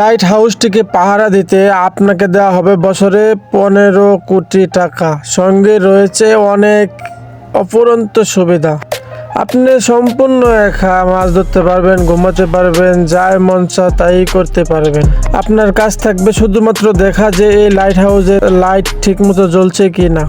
Light হাউসটিকে পাহারা দিতে আপনাকে দেওয়া হবে বছরে পনেরো কোটি টাকা। সঙ্গে রয়েছে অনেক অপরন্ত সুবিধা। আপনি সম্পূর্ণ একা মাছ ধরতে পারবেন, ঘুমাতে পারবেন যাই মন তাই করতে পারবেন। আপনার কাজ থাকবে শুধুমাত্র দেখা যে এই লাইট হাউসের লাইট ঠিকমতো জ্বলছে কি না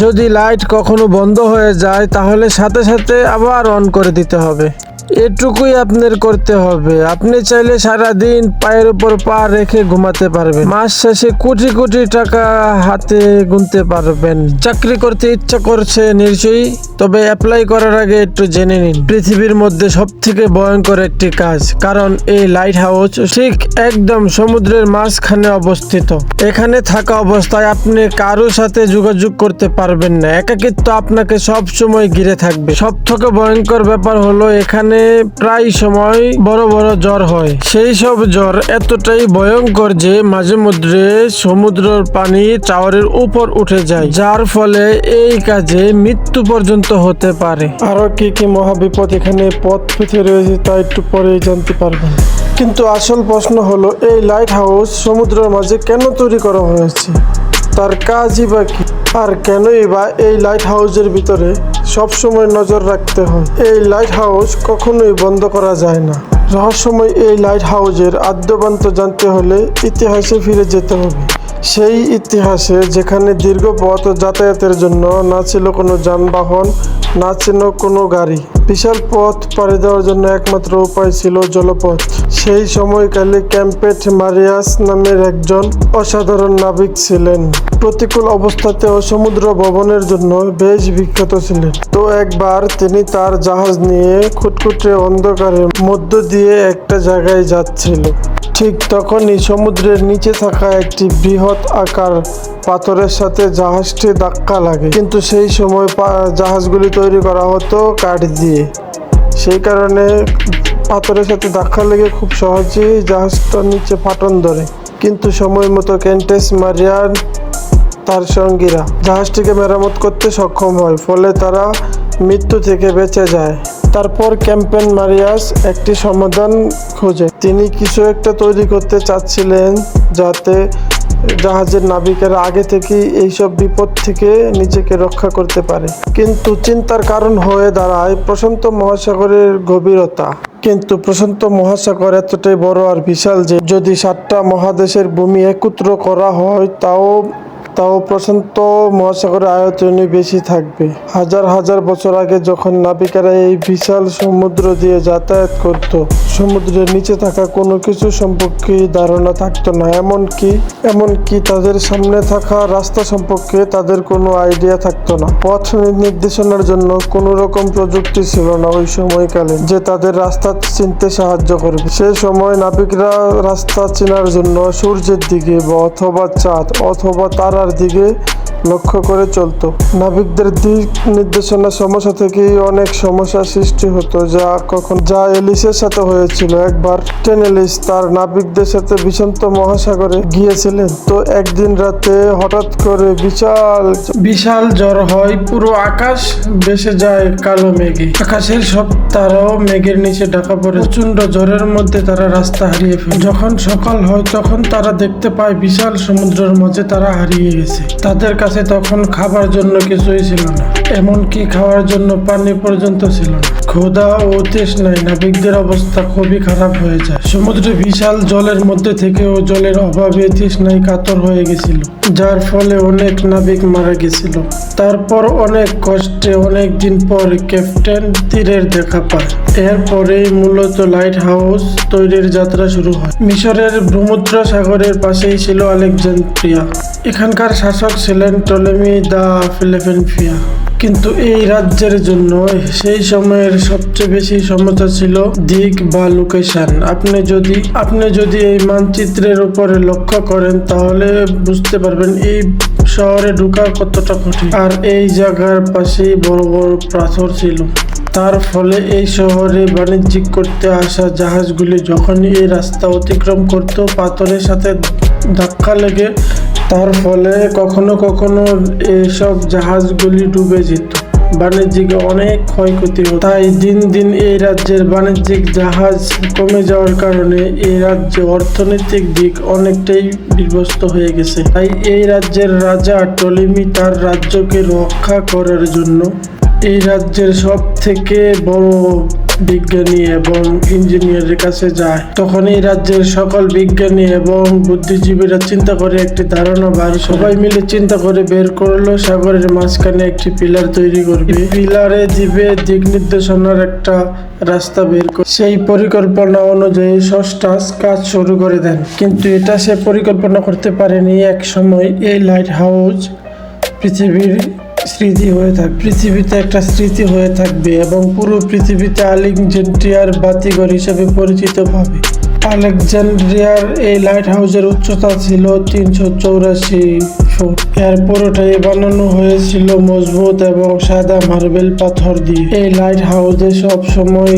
যদি লাইট কখনো বন্ধ হয়ে যায়, তাহলে সাথে সাথে আবার অন করে দিতে হবে। এটুকুই আপনার করতে হবে। আপনি চাইলে সারা দিন পায়ের উপর পা রেখে ঘুমাতে পারবেন। মাস শেষে কোটি কোটি টাকা হাতে গুনতে পারবেন। চাকরি করতে ইচ্ছা করছে নিশ্চয়ই তবে অ্যাপ্লাই করার আগে একটু জেনে নিন। পৃথিবীর মধ্যে সব থেকে ভয়ঙ্কর একটি কাজ, কারণ এই লাইট হাউস ঠিক একদম সমুদ্রের মাঝখানে অবস্থিত। এখানে থাকা অবস্থায় আপনি কারোর সাথে যোগাযোগ করতে পারবেন না। একাকিত্ব আপনাকে সব সময় ঘিরে থাকবে। সব থেকে ভয়ঙ্কর ব্যাপার হলো, এখানে প্রায় সময় বড় বড় জ্বর হয়। সেই সব জ্বর এতটাই ভয়ঙ্কর যে মাঝে মধ্যে সমুদ্রের পানি টাওয়ারের উপর উঠে যায়। যার ফলে এই কাজে মৃত্যু পর্যন্ত হতে পারে। আরও কি কি মহাবিপদ এখানে পথ পেতে রয়েছে তা একটু পরেই জানতে পারবেন। কিন্তু আসল প্রশ্ন হলো, এই লাইট হাউস সমুদ্রের মাঝে কেন তৈরি করা হয়েছে? তার কাজই বা কি? আর কেনই বা এই লাইট হাউসের ভিতরে সব সময় নজর রাখতে হয়? এই লাইট হাউস কখনোই বন্ধ করা যায় না। রহস্যময় এই লাইট হাউসের আদ্যবান্ত জানতে হলে ইতিহাসে ফিরে যেতে হবে। সেই ইতিহাসে যেখানে দীর্ঘ পথ যাতায়াতের জন্য না ছিল কোনো যানবাহন না ছিল কোনো গাড়ি। বিশাল পথ পাড়ি দেওয়ার জন্য একমাত্র উপায় ছিল জলপথ। সেই সময়কালে ক্যাম্পেট মারিয়াস নামের একজন অসাধারণ নাবিক ছিলেন। প্রতিকূল অবস্থাতেও সমুদ্র ভবনের জন্য বেশ বিখ্যাত ছিলেন। তো একবার তিনি তার জাহাজ নিয়ে খুটখুটে অন্ধকারের মধ্য দিয়ে একটা জায়গায় যাচ্ছিল ঠিক তখনই সমুদ্রের নিচে থাকা একটি বৃহৎ আকার পাথরের সাথে জাহাজটি ধাক্কা লাগে। কিন্তু সেই সময় জাহাজগুলি তৈরি করা হতো কাঠ দিয়ে সেই কারণে পাথরের সাথে ধাক্কা লেগে খুব সহজেই জাহাজটার নিচে ফাটন ধরে। কিন্তু সময় মতো ক্যান্টেস মারিয়ান তার সঙ্গীরা জাহাজটিকে মেরামত করতে সক্ষম হয়, ফলে তারা মৃত্যু থেকে বেঁচে যায়। তারপর ক্যাম্পেন মারিয়াস একটি সমাধান খোঁজে। তিনি কিছু একটা তৈরি করতে চাচ্ছিলেন যাতে জাহাজের নাবিকেরা আগে থেকেই এইসব বিপদ থেকে নিজেকে রক্ষা করতে পারে। কিন্তু চিন্তার কারণ হয়ে দাঁড়ায় প্রশান্ত মহাসাগরের গভীরতা। কিন্তু প্রশান্ত মহাসাগর এতটাই বড় আর বিশাল যে, যদি সাতটা মহাদেশের ভূমি একত্র করা হয়, তাও তাও প্রশান্ত মহাসাগরের আয়তনে বেশি থাকবে। হাজার হাজার বছর আগে যখন নাবিকেরা এই বিশাল সমুদ্র দিয়ে যাতায়াত করত সমুদ্রের নিচে থাকা কোনো কিছু সম্পর্কে ধারণা থাকতো না। এমনকি এমনকি তাদের সামনে থাকা রাস্তা সম্পর্কে তাদের কোনো আইডিয়া থাকতো না। পথ নির্দেশনার জন্য কোনো রকম প্রযুক্তি ছিল না ওই সময়কালে যে তাদের রাস্তা চিনতে সাহায্য করবে। সে সময় নাবিকরা রাস্তা চেনার জন্য সূর্যের দিকে বা অথবা চাঁদ অথবা তারার দিকে লক্ষ্য করে চলতো। নাবিকদের দিক নির্দেশনা সমস্যা থেকেই অনেক সমস্যার সৃষ্টি হতো, যা কখন, যা এলিসের সাথে হয়েছিল। একবার টেনেলিস তার নাবিকদের সাথে বিশান্ত মহাসাগরে গিয়েছিলেন। তো একদিন রাতে হঠাৎ করে বিশাল বিশাল জ্বর হয়, পুরো আকাশ ভেসে যায় কালো মেঘে। আকাশের সব তারাও মেঘের নিচে ঢাকা পড়ে। প্রচণ্ড জ্বরের মধ্যে তারা রাস্তা হারিয়ে ফেলে। যখন সকাল হয়, তখন তারা দেখতে পায় বিশাল সমুদ্রের মাঝে তারা হারিয়ে গেছে। তাদের কাছে তখন খাবার জন্য কিছুই ছিল না এমনকি খাওয়ার জন্য পানি পর্যন্ত ছিল না। ক্ষুধা ও তৃষ্ণায় নাবিকদের অবস্থা খুবই খারাপ হয়ে যায়। সমুদ্রে বিশাল জলের মধ্যে থেকেও জলের অভাবে তৃষ্ণায় কাতর হয়ে গেছিল, যার ফলে অনেক নাবিক মারা গেছিল। তারপর অনেক কষ্টে অনেক দিন পর ক্যাপ্টেন তীরের দেখা পায়। এরপরেই মূলত লাইট হাউস তৈরির যাত্রা শুরু হয়। মিশরের ব্রহ্মপুত্র সাগরের পাশেই ছিল আলেকজান্দ্রিয়া। এখানকার শাসক ছিলেন টলেমি দা ফিলাডেলফিয়া কিন্তু এই রাজ্যের জন্য সেই সময়ের সবচেয়ে বেশি সমস্যা ছিল দিক বা লোকেশন। আপনি যদি আপনি যদি এই মানচিত্রের উপরে লক্ষ্য করেন, তাহলে বুঝতে পারবেন এই শহরে ঢুকা কতটা কঠিন। আর এই জায়গার পাশেই বড় বড় পাথর ছিল। তার ফলে এই শহরে বাণিজ্যিক করতে আসা জাহাজগুলি যখনই এই রাস্তা অতিক্রম করত, পাথরের সাথে ধাক্কা লেগে তার ফলে কখনো কখনো এইসব জাহাজগুলি ডুবে যেত। বাণিজ্যিক অনেক ক্ষয়ক্ষতি হতো। তাই দিন দিন এই রাজ্যের বাণিজ্যিক জাহাজ কমে যাওয়ার কারণে এই রাজ্যে অর্থনৈতিক দিক অনেকটাই বিধ্বস্ত হয়ে গেছে। তাই এই রাজ্যের রাজা টলিমি তার রাজ্যকে রক্ষা করার জন্য এই রাজ্যের সব থেকে বড় বিজ্ঞানী এবং ইঞ্জিনিয়ারের কাছে যায়। তখন এই রাজ্যের সকল বিজ্ঞানী এবং বুদ্ধিজীবীরা চিন্তা করে একটি ধারণা বার সবাই মিলে চিন্তা করে বের করল সাগরের মাঝখানে একটি পিলার তৈরি করবে। পিলারে দিবে দিক নির্দেশনার একটা রাস্তা বের করে। সেই পরিকল্পনা অনুযায়ী ষষ্ঠাস কাজ শুরু করে দেন। কিন্তু এটা সে পরিকল্পনা করতে পারেনি। এক সময় এই লাইট হাউস পৃথিবীর স্মৃতি হয়ে থাক পৃথিবীতে একটা স্মৃতি হয়ে থাকবে এবং পুরো পৃথিবীতে আলেকজান্ড্রিয়ার বাতিঘর হিসেবে পরিচিত পাবে। আলেকজান্ড্রিয়ার এই লাইট হাউসের উচ্চতা ছিল তিনশো চৌরাশি এর পুরোটাই বানানো হয়েছিল মজবুত এবং সাদা মার্বেল পাথর দিয়ে। এই লাইট হাউসে সব সময়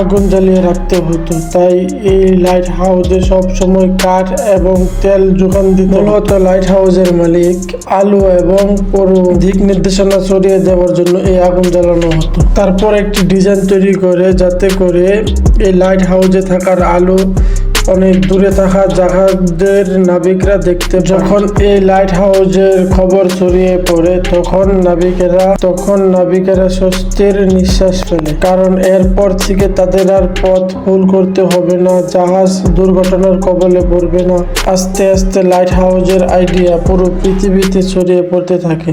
আগুন জ্বালিয়ে রাখতে হতো। তাই এই লাইট হাউসে সব সময় কাঠ এবং তেল যোগান দিতে। মূলত লাইট হাউসের মালিক আলো এবং পুরো দিক নির্দেশনা ছড়িয়ে দেওয়ার জন্য এই আগুন জ্বালানো হতো। তারপর একটি ডিজাইন তৈরি করে যাতে করে এই লাইট হাউসে থাকার আলো অনেক দূরে থাকা জাহাজদের নাবিকরা দেখতে যখন এই লাইট হাউসের খবর ছড়িয়ে পড়ে, তখন নাবিকেরা তখন নাবিকেরা স্বস্তির নিঃশ্বাস ফেলে। কারণ এরপর থেকে তাদের আর পথ ভুল করতে হবে না, জাহাজ দুর্ঘটনার কবলে পড়বে না। আস্তে আস্তে লাইট হাউসের আইডিয়া পুরো পৃথিবীতে ছড়িয়ে পড়তে থাকে।